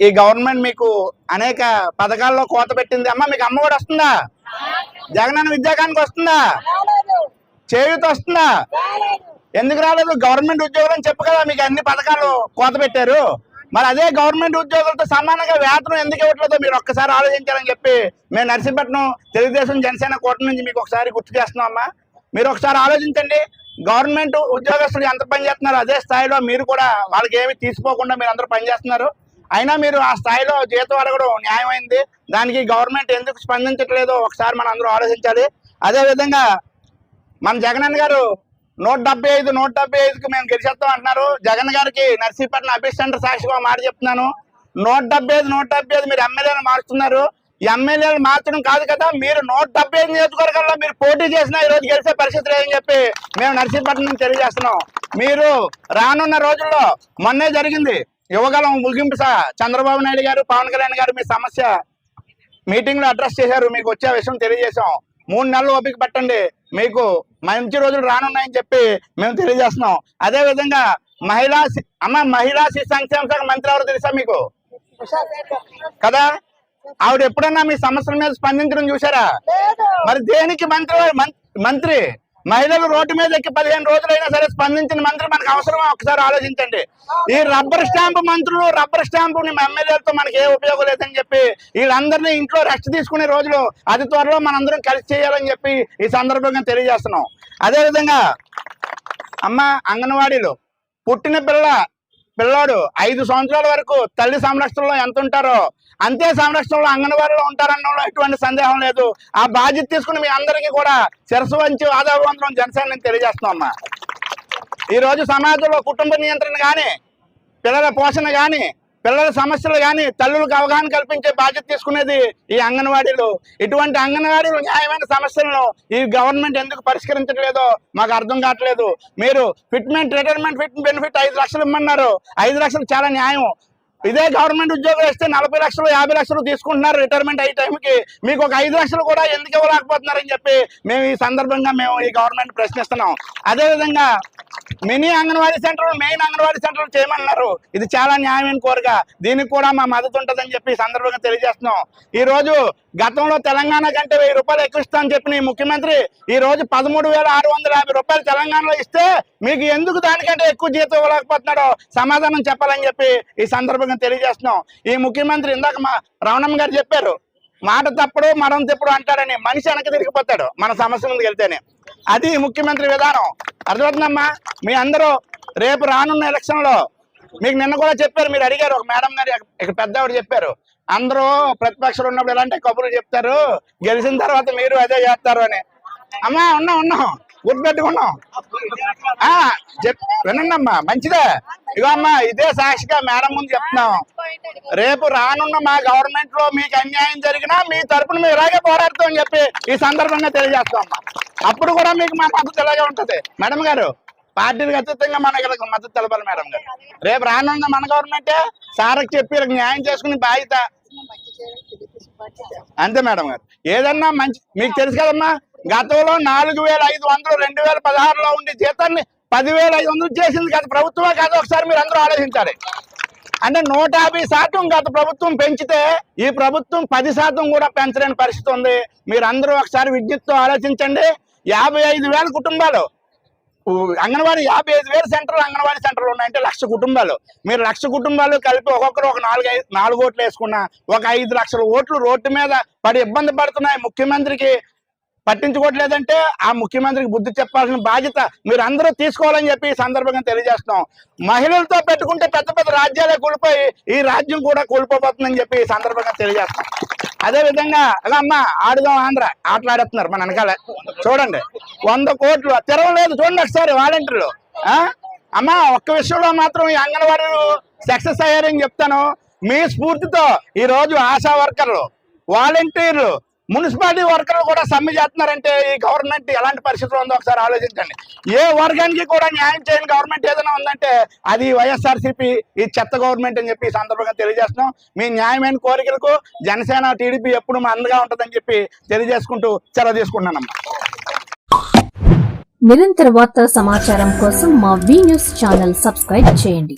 ఈ గవర్నమెంట్ మీకు అనేక పథకాల్లో కోత పెట్టింది. అమ్మా మీకు అమ్మ కూడా వస్తుందా? జగనన్న విద్యాకానికి వస్తుందా? చేయూత వస్తుందా? ఎందుకు రాలేదు? గవర్నమెంట్ ఉద్యోగులు అని చెప్పు కదా మీకు అన్ని పథకాలు కోత పెట్టారు. మరి అదే గవర్నమెంట్ ఉద్యోగులతో సమానంగా వేతనం ఎందుకు ఇవ్వట్లేదో మీరు ఒక్కసారి ఆలోచించాలని చెప్పి మేము నర్సీపట్నం తెలుగుదేశం జనసేన కూటమి నుంచి మీకు ఒకసారి గుర్తు చేస్తున్నాం అమ్మా. మీరు ఒకసారి ఆలోచించండి. గవర్నమెంట్ ఉద్యోగస్తులు ఎంత పని చేస్తున్నారు? అదే స్థాయిలో మీరు కూడా వాళ్ళకి ఏమి తీసుకోకుండా మీరు అందరూ పనిచేస్తున్నారు అయినా మీరు ఆ స్థాయిలో జీతం అడగడం న్యాయమైంది. దానికి గవర్నమెంట్ ఎందుకు స్పందించట్లేదో ఒకసారి మనం అందరూ ఆలోచించాలి. అదే విధంగా మన జగనన్న గారు నూట డెబ్బై ఐదు నూట డెబ్బై ఐదుకి మేము గెలిచేస్తాం అంటున్నారు. జగన్ గారికి నర్సీపట్నం అభిష్ సెంటర్ సాక్షిగా మాట చెప్తున్నాను. నూట డెబ్బై ఐదు నూట డెబ్బై ఐదు మీరు ఎమ్మెల్యేలు మారుస్తున్నారు ఎమ్మెల్యేలు మార్చడం కాదు కదా మీరు నూట డెబ్బై ఐదు నియోజకవర్గాల్లో మీరు పోటీ చేసినా ఈరోజు గెలిచే పరిస్థితి లేదని చెప్పి మేము నర్సీపట్నం తెలియజేస్తున్నాం. మీరు రానున్న రోజుల్లో మొన్నే జరిగింది. యువగలం ముగింపు చంద్రబాబు నాయుడు గారు పవన్ కళ్యాణ్ గారు మీ సమస్య. మీటింగ్లో అడ్రస్ చేశారు మీకు వచ్చే విషయం తెలియజేశాం. మూడు నెలలు ఓపిక పట్టండి. మీకు మంచి రోజులు రానున్నాయని చెప్పి మేము తెలియజేస్తున్నాం. అదే విధంగా మహిళా అమ్మ మహిళా శిశు సంక్షేమ శాఖ మంత్రి ఎవరు తెలుసా మీకు? కదా? ఆవిడ ఎప్పుడన్నా మీ సమస్యల మీద స్పందించడం చూసారా మరి దేనికి మంత్రి మంత్రి. మహిళలు రోడ్డు మీద ఎక్కి పదిహేను రోజులైనా సరే స్పందించిన మంత్రి మనకు అవసరమా? ఒకసారి ఆలోచించండి. ఈ రబ్బర్ స్టాంప్ మంత్రులు రబ్బర్ స్టాంపు ఎమ్మెల్యేలతో మనకి ఏ ఉపయోగం లేదని చెప్పి వీళ్ళందరినీ ఇంట్లో రెస్ట్ తీసుకునే రోజులు అతి త్వరలో మనందరం కలిసి చేయాలని చెప్పి ఈ సందర్భంగా తెలియజేస్తున్నాం. అదే విధంగా అమ్మ అంగన్వాడీలు పుట్టిన పిల్ల పిల్లోడు ఐదు సంవత్సరాల వరకు తల్లి సంరక్షణలో ఎంత ఉంటారో అంతే సంరక్షణలో అంగన్వాడీలో ఉంటారనడంలో ఎటువంటి సందేహం లేదు. ఆ బాధ్యత తీసుకుని మీ అందరికీ కూడా శిరసు వంచి ఆదాయవంతరం జనసేన నుంచి తెలియజేస్తున్నాం అమ్మా. ఈ రోజు సమాజంలో కుటుంబ నియంత్రణ కానీ పిల్లల పోషణ కానీ పిల్లల సమస్యలు కానీ తల్లులకు అవగాహన కల్పించే బాధ్యత తీసుకునేది ఈ అంగన్వాడీలు. ఇటువంటి అంగన్వాడీలు న్యాయమైన సమస్యలను ఈ గవర్నమెంట్ ఎందుకు పరిష్కరించట్లేదో మాకు అర్థం కావట్లేదు. మీరు ఫిట్మెంట్ రిటైర్మెంట్ ఫిట్ బెనిఫిట్ ఐదు లక్షలు ఇమ్మన్నారు. ఐదు లక్షలు చాలా న్యాయం. ఇదే గవర్నమెంట్ ఉద్యోగం ఇస్తే నలభై లక్షలు యాభై లక్షలు తీసుకుంటున్నారు రిటైర్మెంట్ అయ్యే టైంకి మీకు ఒక ఐదు లక్షలు కూడా ఎందుకు ఇవ్వలేకపోతున్నారని చెప్పి మేము ఈ సందర్భంగా మేము ఈ గవర్నమెంట్ ప్రశ్నిస్తున్నాం. అదేవిధంగా mini anganwadi centre main anganwadi centre చేయమన్నారు. ఇది చాలా న్యాయమైన కోరిక. దీనికి కూడా మా మద్దతు ఉంటుందని చెప్పి సందర్భంగా తెలియజేస్తున్నాం. ఈ రోజు గతంలో తెలంగాణ కంటే వెయ్యి రూపాయలు ఎక్కువ అని చెప్పిన ఈ ముఖ్యమంత్రి ఈ రోజు పదమూడు వేల ఆరు వందల యాభై రూపాయలు తెలంగాణలో ఇస్తే మీకు ఎందుకు దానికంటే ఎక్కువ జీతం ఇవ్వలేకపోతున్నాడో సమాధానం చెప్పాలని చెప్పి ఈ సందర్భంగా తెలియజేస్తున్నాం. ఈ ముఖ్యమంత్రి ఇందాక మా రమణమ్మ గారు చెప్పారు మాట తప్పుడు మనం తెప్పుడు అంటాడని మనిషి వెనక తిరిగిపోతాడు మన సమస్య ముందుకు వెళ్తేనే. అది ముఖ్యమంత్రి విధానం. అర్థమవుతుందమ్మా? మీ అందరూ రేపు రానున్న ఎలక్షన్లో మీకు నిన్న కూడా చెప్పారు మీరు అడిగారు ఒక మేడం గారు ఇక్కడ పెద్దవాడు చెప్పారు అందరూ ప్రతిపక్షాలు ఉన్నప్పుడు ఎలాంటి కబుర్లు చెప్తారు? గెలిచిన తర్వాత మీరు అదే చేస్తారు అని. అమ్మా ఉన్నాం ఉన్నాం గుర్తుపెట్టుకున్నాం. ఆ చెప్ మంచిదే. ఇగో అమ్మా ఇదే సాక్షిగా మేడం ముందు చెప్తున్నాం. రేపు రానున్న మా గవర్నమెంట్లో మీకు అన్యాయం జరిగినా మీ తరపున మేము ఇలాగే పోరాడుతామని చెప్పి ఈ సందర్భంగా తెలియజేస్తాం అమ్మా. అప్పుడు కూడా మీకు మా మద్దతు ఇలాగే ఉంటది. మేడం గారు పార్టీలకు అతీతంగా మన ఇక్కడ మద్దతు తెలపాలి మేడం గారు. రేపు రానున్న మన గవర్నమెంటే సార్కి చెప్పి వీళ్ళకి న్యాయం చేసుకుని బాధ్యత. అంతే మేడం గారు. ఏదన్నా మంచి మీకు తెలుసు కదమ్మా గతంలో నాలుగు వేల ఐదు వందలు రెండు వేల పదహారులో ఉండే జీతాన్ని పదివేల ఐదు వందలు చేసింది గత ప్రభుత్వమే కాదు ఒకసారి మీరు అందరూ ఆలోచించాలి. అంటే నూట యాభై శాతం గత ప్రభుత్వం పెంచితే ఈ ప్రభుత్వం పది శాతం కూడా పెంచలేని పరిస్థితి ఉంది. మీరు అందరూ ఒకసారి విద్యుత్తో ఆలోచించండి. యాభై ఐదు వేల కుటుంబాలు. అంగన్వాడీ యాభై ఐదు వేల సెంటర్లు అంగన్వాడీ సెంటర్లు ఉన్నాయంటే లక్ష కుటుంబాలు. మీరు లక్ష కుటుంబాలు కలిపి ఒక్కొక్కరు ఒక నాలుగు ఐదు నాలుగు ఓట్లు వేసుకున్నా ఒక ఐదు లక్షల ఓట్లు రోడ్డు మీద పడి ఇబ్బంది పడుతున్నాయి. ముఖ్యమంత్రికి పట్టించుకోవట్లేదంటే ఆ ముఖ్యమంత్రికి బుద్ధి చెప్పాల్సిన బాధ్యత మీరు అందరూ తీసుకోవాలని చెప్పి ఈ సందర్భంగా తెలియజేస్తున్నాం. మహిళలతో పెట్టుకుంటే పెద్ద పెద్ద రాజ్యాలే కూలిపోయి ఈ రాజ్యం కూడా కూలిపోతుందని చెప్పి ఈ సందర్భంగా తెలియజేస్తాం అదే విధంగా అలా అమ్మ ఆడుదాం ఆంధ్ర ఆటలాడేస్తున్నారు మన వెనకాల. చూడండి వంద కోట్లు. తెరవలేదు చూడండి ఒకసారి వాలంటీర్లు. ఆ? అమ్మ ఒక్క విషయంలో మాత్రం ఈ అంగన్వాడీలు సక్సెస్ అయ్యారని చెప్తాను. మీ స్ఫూర్తితో ఈ రోజు ఆశా వర్కర్లు వాలంటీర్లు మున్సిపాలిటీ వర్కర్లు కూడా సమ్మె చేస్తున్నారంటే ఈ గవర్నమెంట్ ఎలాంటి పరిస్థితులు ఉందో ఒకసారి ఆలోచించండి. ఏ వర్గానికి కూడా న్యాయం చేయని గవర్నమెంట్ ఏదైనా ఉందంటే అది వైఎస్ఆర్సీపీ ఈ చెత్త గవర్నమెంట్ అని చెప్పి ఈ సందర్భంగా తెలియజేస్తున్నాం. మీ న్యాయమైన కోరికలకు జనసేన టీడీపీ ఎప్పుడు మా అందగా ఉంటుందని చెప్పి తెలియజేసుకుంటూ సెలవు తీసుకుంటున్నానమ్మా. నిరంతర వార్తా సమాచారం కోసం మా వి న్యూస్ ఛానల్ సబ్స్క్రైబ్ చేయండి.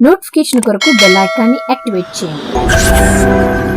నోటిఫికేషన్ కొరకు బెల్ ఐకాన్ని యాక్టివేట్ చేయండి.